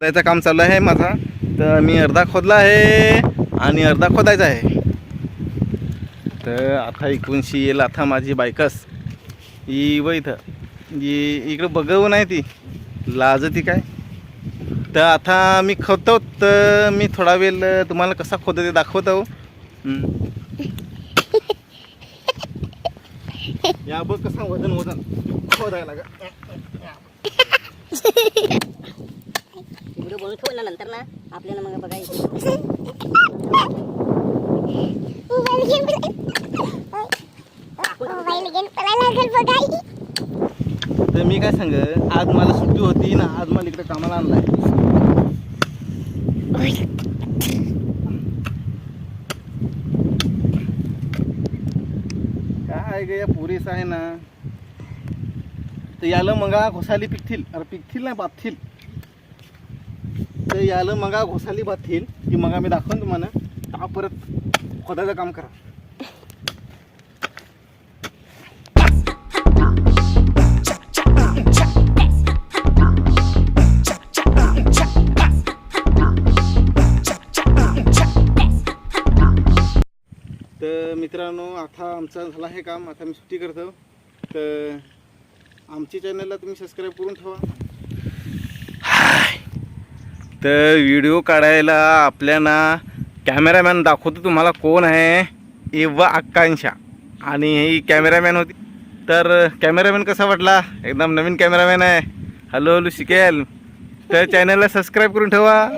खोदायचं काम चालू आहे माझा. तर मी अर्धा खोदला आहे आणि अर्धा खोदायचा आहे. तर आता इकडूनशी येईल आता माझी बायकस. ही व इथं. इकडं बघव नाही ती. लाज ती काय? तर आता मी खोदतो तर मी थोडा वेळ तुम्हाला कसा खोदतो ते दाखवतो बघ कसा वजन वजन खोदायला का नंतर ना आपल्याला मग बघायचं तर मी काय सांग आज मला सुट्टी होती ना आज मला इकडे कामाला आणलाय. काय ग या पुरेस आहे ना. तर याला मगा घोसाली पिकतील. अरे पिकतील ना बाथतील तर याला मगा घोसाली येईल की मगा मी दाखवून तुम्हाला. का परत खोदाचं काम करा. तर मित्रांनो आता आमचं झालं हे काम आता मी सुट्टी करतो. तर आमची चॅनलला तुम्ही सबस्क्राईब करून ठेवा. तर व्हिडिओ काढायला आपल्याला कॅमेरामॅन दाखवतो तुम्हाला कोण आहे. एव्हा आकांक्षा. आणि ही कॅमेरामॅन होती. तर कॅमेरामॅन कसा वाटला? एकदम नवीन कॅमेरामॅन आहे. हळूहळू शिकेल तर चॅनलला सबस्क्राईब करून ठेवा.